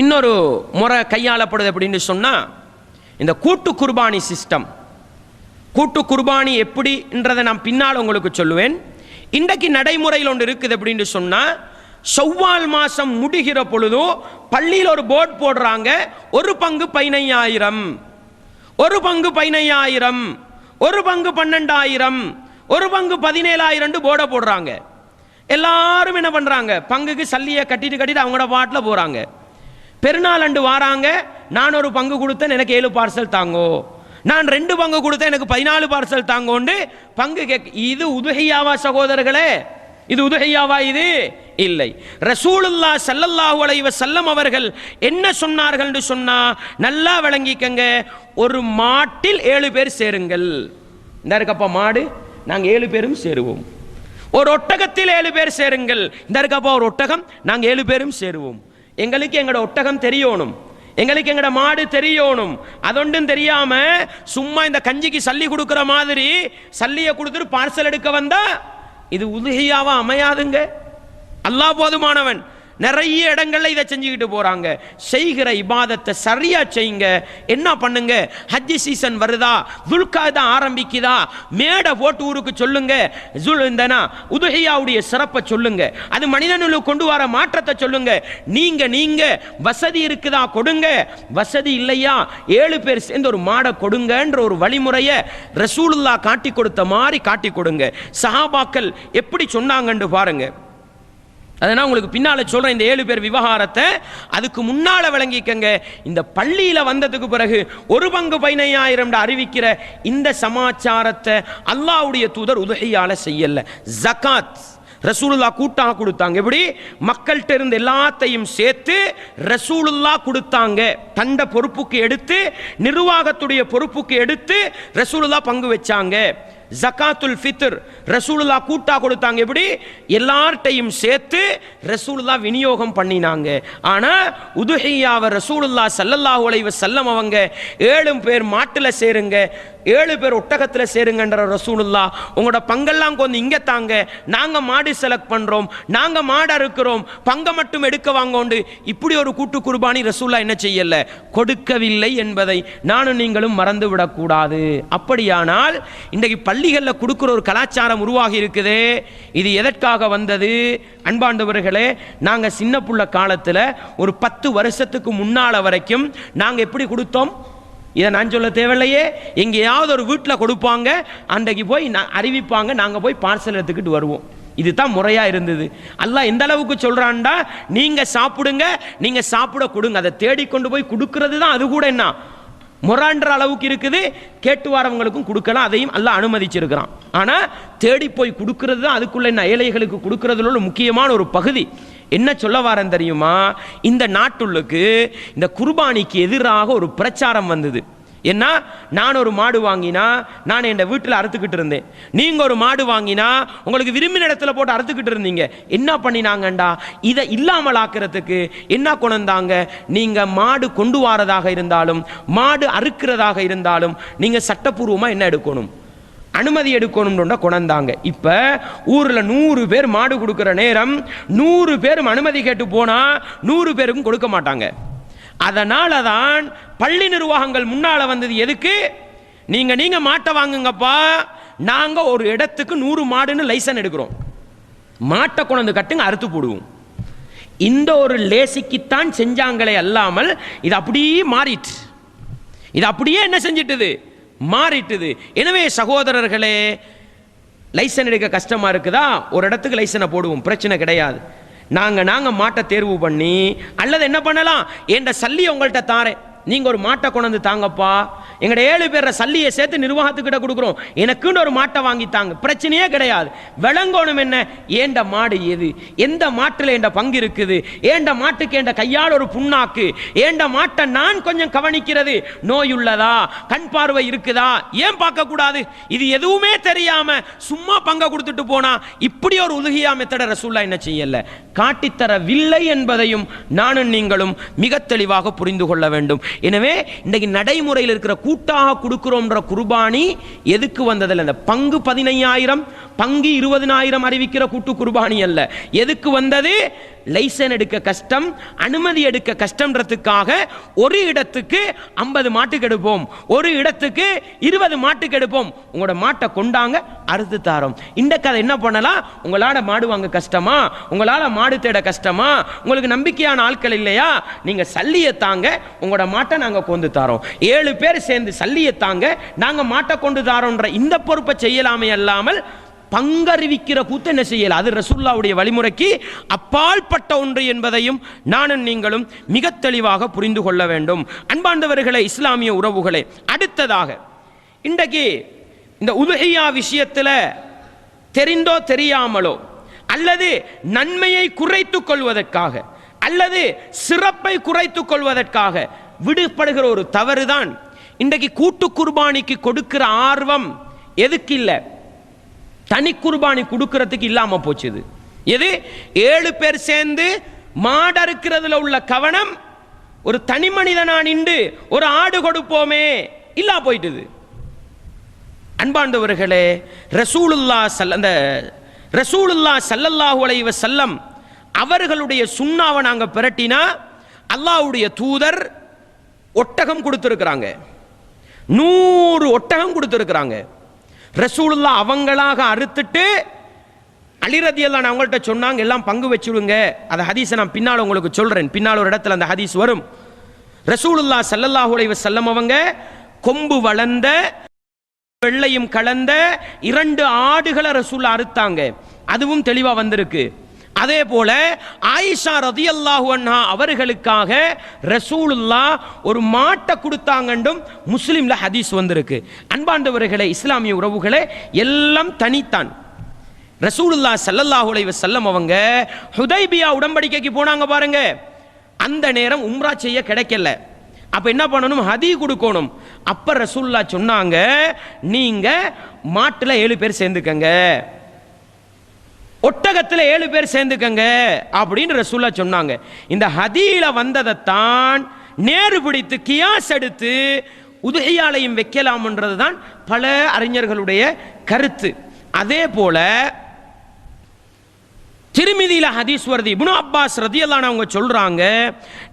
இன்னொரு முறை கையாளப்படுது அப்படின்னு சொன்னால் இந்த கூட்டு குர்பானி சிஸ்டம் கூட்டு குர்பானி எப்படின்றதை நான் பின்னால் உங்களுக்கு சொல்லுவேன். இன்றைக்கு நடைமுறையில் ஒன்று இருக்குது அப்படின்னு சொன்னால் செவ்வால் மாதம் முடிகிற பொழுதோ பள்ளியில் ஒரு போர்டு போடுறாங்க ஒரு பங்கு பதினையாயிரம். ஒரு பங்கு பதினையாயிரம். ஒரு பங்கு பன்னெண்டாயிரம். ஒரு பங்கு பதினேழாயிரம் போர்டை போடுறாங்க. எல்லாரும் என்ன பண்ணுறாங்க பங்குக்கு சல்லியை கட்டிட்டு கட்டிட்டு அவங்களோட பாட்டில் போகிறாங்க பெருநாள் அண்டு வாராங்க. நான் ஒரு பங்கு கொடுத்தேன் எனக்கு ஏழு பார்சல் தாங்கோ. நான் ரெண்டு பங்கு கொடுத்தேன் எனக்கு பதினாலு பார்சல் தாங்கோண்டு பங்கு கேட்க இது உதுகையாவா சகோதரர்களே? இது உதுகையாவா இது? இல்லை. ரசூலுல்லா சல்லல்லாஹு அலைவ சல்லம் அவர்கள் என்ன சொன்னார்கள் என்று சொன்னா நல்லா விளங்கிக்கங்க. ஒரு மாட்டில் ஏழு பேர் சேருங்கள். இந்த இருக்கப்பா மாடு நாங்கள் ஏழு பேரும் சேருவோம். ஒரு ஒட்டகத்தில் ஏழு பேர் சேருங்கள். இந்த இருக்கப்பா ஒரு ஒட்டகம் நாங்கள் ஏழு பேரும் சேருவோம். எங்களுக்கு எங்களோட ஒட்டகம் தெரியணும். எங்களுக்கு எங்கட மாடு தெரியணும். அதொன்றும் தெரியாம சும்மா இந்த கஞ்சிக்கு சல்லி கொடுக்குற மாதிரி சல்லியை கொடுத்துட்டு பார்சல் எடுக்க வந்தா இது உதுகையாவா அமையாதுங்க. அல்லா போதுமானவன். நிறைய இடங்கள்ல இதை செஞ்சுக்கிட்டு போறாங்க. செய்கிற இபாதத்தை சரியா செய்யுங்க. என்ன பண்ணுங்க? ஹஜ் சீசன் வருதா? துல்காதா ஆரம்பிக்குதா? மேடை போட்டு ஊருக்கு சொல்லுங்க. ஜுல் இந்தனா உதுஹியாவுடைய சிறப்பை சொல்லுங்க. அது மனிதனுக்கு கொண்டு வர மாற்றத்தை சொல்லுங்க. நீங்க நீங்க வசதி இருக்குதா கொடுங்க. வசதி இல்லையா? ஏழு பேர் சேர்ந்து ஒரு மாடை கொடுங்கன்ற ஒரு வழிமுறையை ரசூலுல்லா காட்டி கொடுத்த மாதிரி காட்டி கொடுங்க. சஹாபாக்கள் எப்படி சொன்னாங்கன்னு பாருங்க. அதனால் உங்களுக்கு பின்னால் சொல்கிறேன் இந்த ஏழு பேர் விவகாரத்தை அதுக்கு முன்னால் விளங்கிக்கங்க. இந்த பள்ளியில் வந்ததுக்கு பிறகு ஒரு பங்கு பதினையாயிரம் அறிவிக்கிற இந்த சமாச்சாரத்தை அல்லாவுடைய தூதர் உதகையால் செய்யலை. ஜகாத் ரசூலுல்லா கூட்டாக கொடுத்தாங்க. எப்படி? மக்கள்கிட்ட இருந்து எல்லாத்தையும் சேர்த்து ரசூலுல்லா கொடுத்தாங்க. தண்ட பொறுப்புக்கு எடுத்து நிர்வாகத்துடைய பொறுப்புக்கு எடுத்து ரசூலுல்லா பங்கு வச்சாங்க. ஜக்காத்துல் ஃபித்ர் ரசூலுல்லா கூட்டா கொடுத்தாங்க. எப்படி? எல்லார்ட்டையும் சேர்த்து ரசூலுல்லா விநியோகம் பண்ணினாங்க. ஆனா உதுஹியாவை ரசூலுல்லா சல்லல்லாஹு அலைஹி வஸல்லம் அவங்க ஏழு பேர் மாட்டுல சேருங்க ஏழு பேர் ஒட்டகத்தில் சேருங்கன்ற ரசூலுல்லா உங்களோட பங்கெல்லாம் கொஞ்சம் இங்கே தாங்க நாங்கள் மாடு செலக்ட் பண்ணுறோம் நாங்கள் மாடு அறுக்கிறோம் பங்கை மட்டும் எடுக்க வாங்கோண்டு. இப்படி ஒரு கூட்டு குர்பானி ரசூல்லா என்ன செய்யல? கொடுக்கவில்லை என்பதை நானும் நீங்களும் மறந்து விடக்கூடாது அப்படியானால் இன்றைக்கு பள்ளிகளில் கொடுக்குற ஒரு கலாச்சாரம் உருவாகி இருக்குது. இது எதற்காக வந்தது? அன்பாண்டவர்களே நாங்கள் சின்ன புள்ள காலத்தில் ஒரு பத்து வருஷத்துக்கு முன்னால் வரைக்கும் நாங்கள் எப்படி கொடுத்தோம்? இதை நான் சொல்ல தேவையில்லையே. எங்கேயாவது ஒரு வீட்டில் கொடுப்பாங்க. அன்றைக்கு போய் நான் அறிவிப்பாங்க. நாங்கள் போய் பார்சல் எடுத்துக்கிட்டு வருவோம். இதுதான் முறையாக இருந்தது. அல்லாஹ் எந்த அளவுக்கு சொல்கிறான்டா நீங்கள் சாப்பிடுங்க. நீங்கள் சாப்பிட கொடுங்க. அதை தேடிக்கொண்டு போய் கொடுக்கறது தான் அது கூட என்ன? முரான்ற அளவுக்கு இருக்குது. கேட்டு வரவங்களுக்கும் கொடுக்கலாம். அதையும் எல்லாம் அனுமதிச்சிருக்கிறான். ஆனால் தேடி போய் கொடுக்கறது தான் அதுக்குள்ளே என்ன ஏழைகளுக்கு கொடுக்கறதுல உள்ள முக்கியமான ஒரு பகுதி. என்ன சொல்ல வரேன் தெரியுமா? இந்த நாட்டுள்ளுக்கு இந்த குர்பானிக்கு எதிராக ஒரு பிரச்சாரம் வந்தது. என்ன? நான் ஒரு மாடு வாங்கினா நான் என் வீட்டில் அறுத்துக்கிட்டு இருந்தேன். நீங்கள் ஒரு மாடு வாங்கினா உங்களுக்கு விரும்பின இடத்துல போட்டு அறுத்துக்கிட்டு இருந்தீங்க. என்ன பண்ணினாங்கண்டா? இதை இல்லாமல் ஆக்கிறதுக்கு என்ன கொண்டாங்க நீங்கள் மாடு கொண்டு வாரதாக இருந்தாலும் மாடு அறுக்கிறதாக இருந்தாலும் நீங்கள் சட்டப்பூர்வமாக என்ன எடுக்கணும்? அனுமதி எடுக்கணும்னு கொண்டாங்க இப்போ ஊரில் நூறு பேர் மாடு கொடுக்குற நேரம் நூறு பேரும் அனுமதி கேட்டு போனால் நூறு பேருக்கும் கொடுக்க மாட்டாங்க. அதனால தான் பள்ளி நிர்வாகங்கள் முன்னால் வந்தது எதுக்கு? நீங்கள் நீங்கள் மாட்டை வாங்குங்கப்பா. நாங்கள் ஒரு இடத்துக்கு நூறு மாடுன்னு லைசன் எடுக்கிறோம். மாட்டை கொண்டு கட்டுங்க அறுத்து போடுவோம். இந்த ஒரு லேசிக்குத்தான் செஞ்சாங்களே அல்லாமல் இது அப்படியே மாறிட்டு. இது அப்படியே என்ன செஞ்சிட்டுது? மாறிட்டுது. எனவே சகோதரர்களே லைசன் எடுக்க கஷ்டமாக இருக்குதா? ஒரு இடத்துக்கு லைசனை போடுவோம் பிரச்சனை கிடையாது. நாங்கள் நாங்கள் மாட்டை தேர்வு பண்ணி அல்லது என்ன பண்ணலாம்? என்ற சல்லி உங்கள்கிட்ட தாரேன். நீங்கள் ஒரு மாட்டை கொண்டு தாங்கப்பா. எங்கட ஏழு பேரை சல்லியை சேர்த்து நிர்வாகத்துக்கிட்ட கொடுக்குறோம். எனக்குன்னு ஒரு மாட்டை வாங்கித்தாங்க. பிரச்சனையே கிடையாது. விளங்கோணும் என்ன? ஏண்ட மாடு எது? எந்த மாட்டுல என்ற பங்கு இருக்குது? ஏண்ட மாட்டுக்கு என்ற கையால் ஒரு புண்ணாக்கு? ஏண்ட மாட்டை நான் கொஞ்சம் கவனிக்கிறது? நோய் உள்ளதா கண் பார்வை இருக்குதா? ஏன் பார்க்கக்கூடாது? இது எதுவுமே தெரியாம சும்மா பங்க கொடுத்துட்டு போனா இப்படி ஒரு உதுகியா மெத்தட ரசூல்லா என்ன செய்யல? காட்டித்தரவில்லை என்பதையும் நானும் நீங்களும் மிக தெளிவாக புரிந்து கொள்ள வேண்டும். எனவே இன்றைக்கு நடைமுறையில் இருக்கிற கூட்டாக கொடுக்கிறோம்ன்ற குர்பானி எதுக்கு வந்ததில்லை? இந்த பங்கு பதினையாயிரம் பங்கு இருபதினாயிரம் அறிவிக்கிற கூட்டு குர்பானி அல்ல. எதுக்கு வந்தது? லைசன் எடுக்க கஷ்டம் அனுமதி எடுக்க கஷ்டம்ன்றதுக்காக ஒரு இடத்துக்கு ஐம்பது மாட்டுக்கு எடுப்போம். ஒரு இடத்துக்கு இருபது மாட்டுக்கு எடுப்போம். உங்களோட மாட்டை கொண்டாங்க அறுத்து தாரோம். இந்த கதை என்ன பண்ணலாம்? உங்களால் மாடு வாங்க கஷ்டமா? உங்களால் மாடு தேட கஷ்டமா? உங்களுக்கு நம்பிக்கையான ஆட்கள் இல்லையா? நீங்கள் சல்லியை தாங்க உங்களோட மாட்டை நாங்கள் கொண்டு தாரோம். ஏழு பேர் சேர்ந்து சல்லியை தாங்க நாங்கள் மாட்டை கொண்டு தாரோன்ற இந்த பொறுப்பை செய்யலாமே அல்லாமல் பங்கறிவிக்கிற கூத்து என்ன செய்யல? அது ரசுல்லாவுடைய வழிமுறைக்கு அப்பாற்பட்ட ஒன்று என்பதையும் நானும் நீங்களும் மிக தெளிவாக புரிந்து கொள்ள வேண்டும். அன்பார்ந்தவர்களே இஸ்லாமிய உறவுகளே அடுத்ததாக இன்றைக்கு இந்த உதுகையா விஷயத்தில் தெரிந்தோ தெரியாமலோ அல்லது நன்மையை குறைத்து கொள்வதற்காக அல்லது சிறப்பை குறைத்து கொள்வதற்காக விடுபடுகிற ஒரு தவறுதான் இன்றைக்கு கூட்டு குர்பானிக்கு கொடுக்கிற ஆர்வம் எதுக்கு இல்லை தனி குர்பானி கொடுக்கறதுக்கு இல்லாமல் போச்சுது. எது? ஏழு பேர் சேர்ந்து மாடறுக்கிறதுல உள்ள கவனம் ஒரு தனி மனிதனா நின்று ஒரு ஆடு கொடுப்போமே இல்லா போயிட்டுது. அன்பாண்டவர்களே ரசூலுல்லா சல்ல அந்த ரசூலுல்லா சல்லல்லாஹு அலைவ செல்லம் அவர்களுடைய சுண்ணாவை நாங்கள் பிரட்டினா அல்லாஹ்வுடைய தூதர் ஒட்டகம் கொடுத்துருக்குறாங்க. நூறு ஒட்டகம் கொடுத்துருக்குறாங்க. ரசூலுல்லா அவங்களாக அறுத்துட்டு அலிரதி எல்லாம் அவங்கள்ட்ட சொன்னாங்க எல்லாம் பங்கு வச்சுடுங்க. அந்த ஹதீஸை நான் பின்னால் உங்களுக்கு சொல்கிறேன் பின்னால் ஒரு இடத்துல அந்த ஹதீஸ் வரும். ரசூலுல்லா சல்லல்லாஹு அலைஹி அவங்க கொம்பு வளர்ந்த வெள்ளையும் கலந்த இரண்டு ஆடுகளை ரசூல் அறுத்தாங்க. அதுவும் தெளிவாக வந்திருக்கு. அதே போல ஆயிஷா ரதியல்லாஹு அன்ஹா அவர்களுக்காக ரசூலுல்லா ஒரு மாட்டை கொடுத்தாங்கண்டும் முஸ்லீமில் ஹதீஸ் வந்திருக்கு. அன்பாண்டவர்களே இஸ்லாமிய உறவுகளே எல்லாம் தனித்தான். ரசூலுல்லா ஸல்லல்லாஹு அலைஹி வஸல்லம் அவங்க ஹுதைபியா உடம்படிக்கைக்கு போனாங்க பாருங்க. அந்த நேரம் உம்ரா செய்ய கிடைக்கல. அப்போ என்ன பண்ணணும்? ஹதி கொடுக்கணும். அப்போ ரசூல்லா சொன்னாங்க நீங்கள் மாட்டில் ஏழு பேர் சேர்ந்துக்கங்க. ஒட்டகத்தில் ஏழு பேர் சேர்ந்துக்கங்க அப்படின்னு ரசூல்லா சொன்னாங்க. இந்த ஹதியில வந்ததைத்தான் நேரு பிடித்து கியாஸ் எடுத்து உதகையாலையும் வைக்கலாம்ன்றது தான் பல அறிஞர்களுடைய கருத்து. அதே போல திருமிதியில ஹதீஸ் வருது. இப்னு அப்பாஸ் ரதியல்லான் அவங்க சொல்றாங்க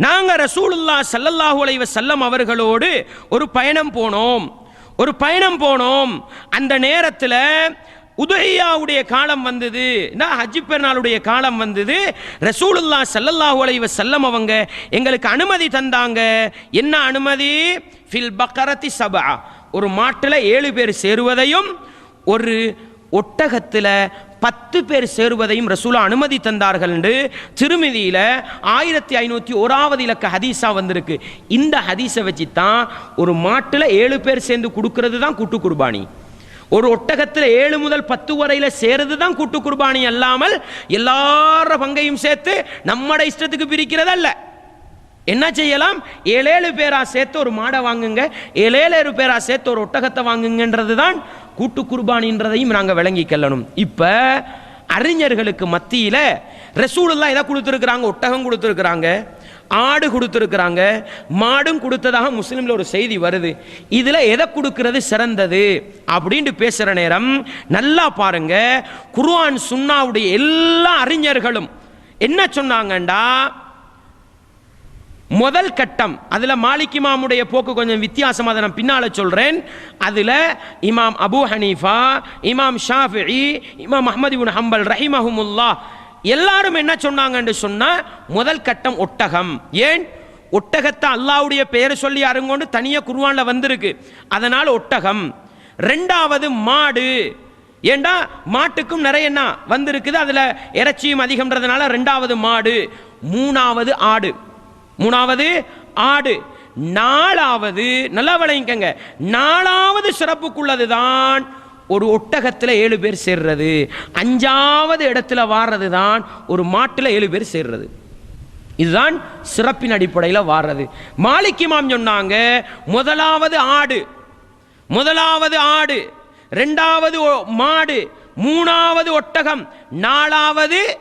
நாங்க ரசூலுல்லா சல்லல்லாஹு அலைவ செல்லம் அவர்களோடு ஒரு பயணம் போனோம். ஒரு பயணம் போனோம். அந்த நேரத்தில் உதய்யாவுடைய காலம் வந்தது. நான் ஹஜ்ஜி பெருநாளுடைய காலம் வந்தது. ரசூலுல்லா சல்லல்லாஹு அலைவ செல்லம் அவங்க எங்களுக்கு அனுமதி தந்தாங்க. என்ன அனுமதி? ஃபில் பக்கரத்தி சபா. ஒரு மாட்டில் ஏழு பேர் சேருவதையும் ஒரு ஒட்டகத்தில் பத்து பேர் சேருவதையும் ரசூலா அனுமதி தந்தார்கள் என்று திருமதியில் ஆயிரத்தி ஐநூற்றி ஓராவது இலக்க ஹதீஸா வந்திருக்கு. இந்த ஹதீஸை வச்சு தான் ஒரு மாட்டில் ஏழு பேர் சேர்ந்து கொடுக்கறது தான் கூட்டு குர்பானி. ஒரு ஒட்டகத்தில் ஏழு முதல் பத்து வரையில் சேருது தான் கூட்டு குர்பானி அல்லாமல் எல்லார பங்கையும் சேர்த்து நம்மட இஷ்டத்துக்கு பிரிக்கிறது அல்ல என்ன செய்யலாம்? ஏழேழு பேரா சேர்த்து ஒரு மாடை வாங்குங்க ஏழேழு பேரா சேர்த்து ஒரு ஒட்டகத்தை வாங்குங்கன்றது தான் கூட்டு குர்பானின்றதையும் நாங்கள் விளங்கி கொள்ளணும். இப்போ அறிஞர்களுக்கு மத்தியில் ரெசூலெல்லாம் எதை கொடுத்துருக்குறாங்க ஒட்டகம் கொடுத்துருக்குறாங்க. ஆடு கொடுத்துருக்குறாங்க மாடும் கொடுத்ததாக முஸ்லீமில் ஒரு செய்தி வருது. இதில் எதை கொடுக்கறது சிறந்தது? அப்படின்ட்டு பேசுகிற நேரம் நல்லா பாருங்க குர்ஆன் சுன்னாவுடைய எல்லா அறிஞர்களும் என்ன சொன்னாங்கண்டா? முதல் கட்டம் அதில் மாலிக் இமாமுடைய போக்கு கொஞ்சம் வித்தியாசமாக அதை நான் பின்னால் சொல்றேன். அதில் இமாம் அபு ஹனீஃபா இமாம் ஷாஃபி இமாம் அஹ்மது உன் ஹம்பல் ரஹிமஹமுல்லா எல்லாரும் என்ன சொன்னாங்கன்னு சொன்னால் முதல் கட்டம் ஒட்டகம். ஏன்? ஒட்டகத்தை அல்லாவுடைய பெயரை சொல்லி அருங்கொண்டு தனியாக குருவானில் வந்திருக்கு. அதனால் ஒட்டகம். ரெண்டாவது மாடு. ஏண்டா? மாட்டுக்கும் நிறைய என்ன வந்திருக்குது. அதில் இறைச்சியும் அதிகம்ன்றதுனால ரெண்டாவது மாடு. மூணாவது ஆடு. மூணாவது ஆடு. நாலாவது நல்லா விளங்கிக்கங்க. நாலாவது சிறப்புக்குள்ளது தான் ஒரு ஒட்டகத்தில் ஏழு பேர் சேர்றது. அஞ்சாவது இடத்துல வாடுறது தான் ஒரு மாட்டில் ஏழு பேர் சேர்றது. இதுதான் சிறப்பின் அடிப்படையில் வாடுறது மாலிக்கிமாம் சொன்னாங்க முதலாவது ஆடு முதலாவது ஆடு ரெண்டாவது ஒ- மாடு மூணாவது ஒட்டகம் நாலாவது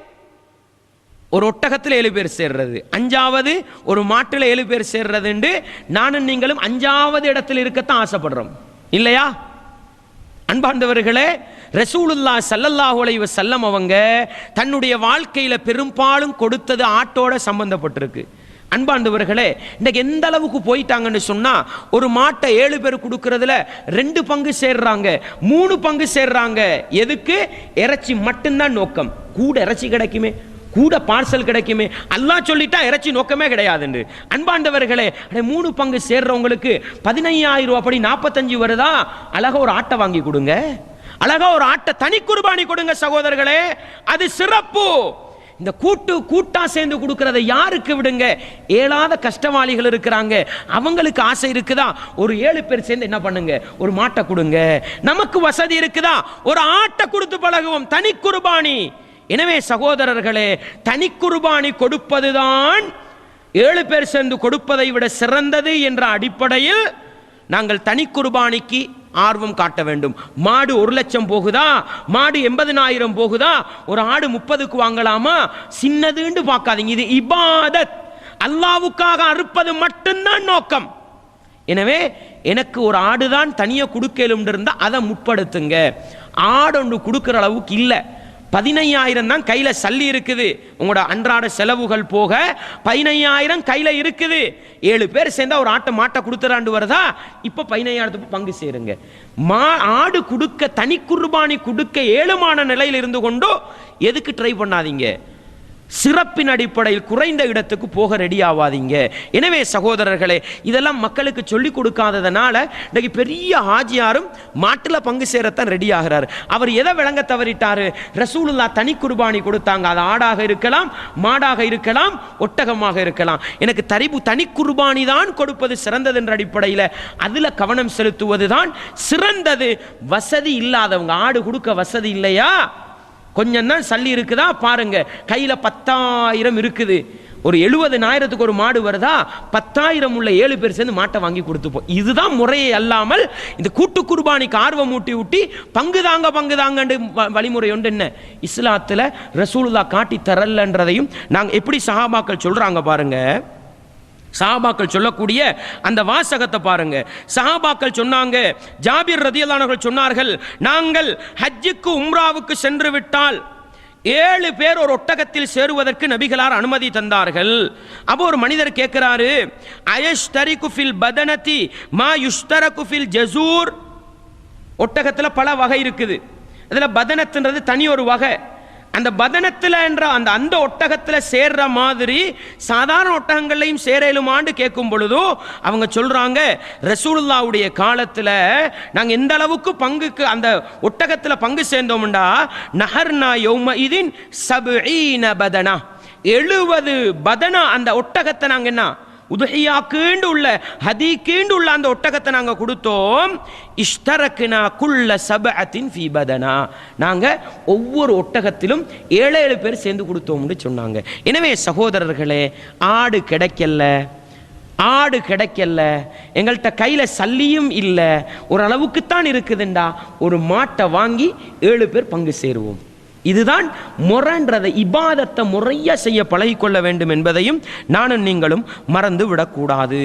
ஒரு ஒட்டகத்தில் ஏழு பேர் சேர்றது. அஞ்சாவது ஒரு மாட்டில் ஏழு பேர் சேர்றதுண்டு நானும் நீங்களும் அஞ்சாவது இடத்துல இருக்கத்தான் ஆசைப்படுறோம். இல்லையா? அன்பார்ந்தவர்களே ரசூலுல்லா சல்லல்லாஹு அலைவ செல்லம் அவங்க தன்னுடைய வாழ்க்கையில பெரும்பாலும் கொடுத்தது ஆட்டோட சம்பந்தப்பட்டிருக்கு. அன்பாண்டவர்களே இன்னைக்கு எந்த அளவுக்கு போயிட்டாங்கன்னு சொன்னால் ஒரு மாட்டை ஏழு பேர் கொடுக்கறதுல ரெண்டு பங்கு சேர்றாங்க மூணு பங்கு சேர்றாங்க. எதுக்கு? இறைச்சி மட்டும்தான் நோக்கம். கூட இறைச்சி கிடைக்குமே. கூட பார்சல் கிடைக்குமே. எல்லாம் சொல்லிட்டா இறைச்சி நோக்கமே கிடையாதுன்னு அன்பாண்டவர்களே அடே மூணு பங்கு சேர்றவங்களுக்கு பதினையாயிரம் ரூபா படி நாற்பத்தஞ்சு வருதா? அழகா ஒரு ஆட்டை வாங்கி கொடுங்க. அழகா ஒரு ஆட்டை தனி குர்பானி கொடுங்க சகோதரர்களே. அது சிறப்பு. இந்த கூட்டு கூட்டா சேர்ந்து கொடுக்கறதை யாருக்கு விடுங்க? ஏழாத கஷ்டவாளிகள் இருக்கிறாங்க. அவங்களுக்கு ஆசை இருக்குதா? ஒரு ஏழு பேர் சேர்ந்து என்ன பண்ணுங்க? ஒரு மாட்டை கொடுங்க. நமக்கு வசதி இருக்குதா? ஒரு ஆட்டை கொடுத்து பழகுவோம். தனி குர்பானி. எனவே சகோதரர்களே தனி குர்பானி கொடுப்பதுதான் ஏழு பேர் சேர்ந்து கொடுப்பதை விட சிறந்தது என்ற அடிப்படையில் நாங்கள் தனி குர்பானிக்கு ஆர்வம் காட்ட வேண்டும். மாடு ஒரு லட்சம் போகுதா? மாடு எண்பதினாயிரம் போகுதா? ஒரு ஆடு முப்பதுக்கு வாங்கலாமா? சின்னதுன்னு பார்க்காதீங்க. இது இபாதத். அல்லாவுக்காக அறுப்பது மட்டும்தான் நோக்கம். எனவே எனக்கு ஒரு ஆடுதான் தனியாக கொடுக்கலும் இருந்தால் அதை முற்படுத்துங்க. ஆடு ஒன்று கொடுக்குற அளவுக்கு இல்லை. பதினையாயிரம் தான் கையில் சல்லி இருக்குது. உங்களோட அன்றாட செலவுகள் போக பதினையாயிரம் கையில் இருக்குது. ஏழு பேர் சேர்ந்தா ஒரு ஆட்டை மாட்டை கொடுத்துறாண்டு வருதா? இப்போ பதினையாயிரத்துக்கு பங்கு சேருங்க. மா ஆடு கொடுக்க தனி குர்பானி கொடுக்க ஏழுமான நிலையில் இருந்து கொண்டோ எதுக்கு ட்ரை பண்ணாதீங்க? சிறப்பின் அடிப்படையில் குறைந்த இடத்துக்கு போக ரெடி ஆவாதீங்க. எனவே சகோதரர்களே இதெல்லாம் மக்களுக்கு சொல்லிக் கொடுக்காததுனால இன்றைக்கு பெரிய ஹாஜியாரும் மாட்டில் பங்கு சேரத்தான் ரெடி ஆகிறார். அவர் எதை விளங்க தவறிட்டாரு? ரசூலுல்லா தனி குர்பானி கொடுத்தாங்க. அது ஆடாக இருக்கலாம் மாடாக இருக்கலாம் ஒட்டகமாக இருக்கலாம். எனக்கு தரிபு தனி குர்பானி தான் கொடுப்பது சிறந்தது என்ற அடிப்படையில் அதில் கவனம் செலுத்துவது தான் சிறந்தது. வசதி இல்லாதவங்க ஆடு கொடுக்க வசதி இல்லையா? கொஞ்சம் தான் சல்லி இருக்குதா? பாருங்க. கையில் பத்தாயிரம் இருக்குது. ஒரு எழுபதனாயிரத்துக்கு ஒரு மாடு வருதா? பத்தாயிரம் உள்ள ஏழு பேர் சேர்ந்து மாட்டை வாங்கி கொடுத்துப்போம். இதுதான் முறையை அல்லாமல் இந்த கூட்டு குர்பானிக்கு ஆர்வம் ஊட்டி ஊட்டி பங்கு தாங்க பங்கு தாங்கன்னு வ- வழிமுறை உண்டு என்ன? இஸ்லாத்தில் ரசூலுல்லா காட்டி தரலன்றதையும் நாங்கள் எப்படி சஹாபாக்கள் சொல்கிறாங்க பாருங்கள் சஹாபாக்கள் சொல்லக்கூடிய அந்த வாசகத்தை பாருங்க. சஹாபாக்கள் சொன்னாங்க ஜாபிர் ரதியல்லானவர்கள் சொன்னார்கள் நாங்கள் ஹஜ்ஜுக்கு உம்ராவுக்கு சென்று விட்டால் ஏழு பேர் ஒரு ஒட்டகத்தில் சேருவதற்கு நபிகளார் அனுமதி தந்தார்கள். அப்போ ஒரு மனிதர் கேட்கிறாரு அயஷ்தரிகு குஃபில் பதனதி மா யுஷ்தரகு குஃபில் ஜசூர்? ஒட்டகத்தில் பல வகை இருக்குது. அதில் பதனத்துன்றது தனி ஒரு வகை. அந்த பதனத்தில் என்ற அந்த அந்த ஒட்டகத்தில் சேர்ற மாதிரி சாதாரண ஒட்டகங்கள்லையும் சேரலுமான்னு கேட்கும் பொழுதோ அவங்க சொல்கிறாங்க ரசூலுல்லாவுடைய காலத்தில் நாங்கள் எந்த அளவுக்கு பங்குக்கு அந்த ஒட்டகத்தில் பங்கு சேர்ந்தோம்டா நஹர்னா யோம இதின் சபீன பதனா. எழுபது பதனா அந்த ஒட்டகத்தை நாங்கள் என்ன உதுஹியாக்குண்டு உள்ள ஹதீக்குண்டு உள்ள அந்த ஒட்டகத்தை நாங்கள் கொடுத்தோம். இஷ்தரக்குனா குள்ள சபஅத்தின் ஃபீ பதனா. நாங்கள் ஒவ்வொரு ஒட்டகத்திலும் ஏழு ஏழு பேர் சேர்ந்து கொடுத்தோம்னு சொன்னாங்க. எனவே சகோதரர்களே ஆடு கிடைக்கல. ஆடு கிடைக்கல. எங்கள்கிட்ட கையில் சல்லியும் இல்லை. ஓரளவுக்குத்தான் இருக்குதுண்டா. ஒரு மாட்டை வாங்கி ஏழு பேர் பங்கு சேருவோம். இதுதான் முரன்றதை இபாதத்தை முறையாக செய்ய பழகிக்கொள்ள வேண்டும் என்பதையும் நானும் நீங்களும் மறந்து விடக்கூடாது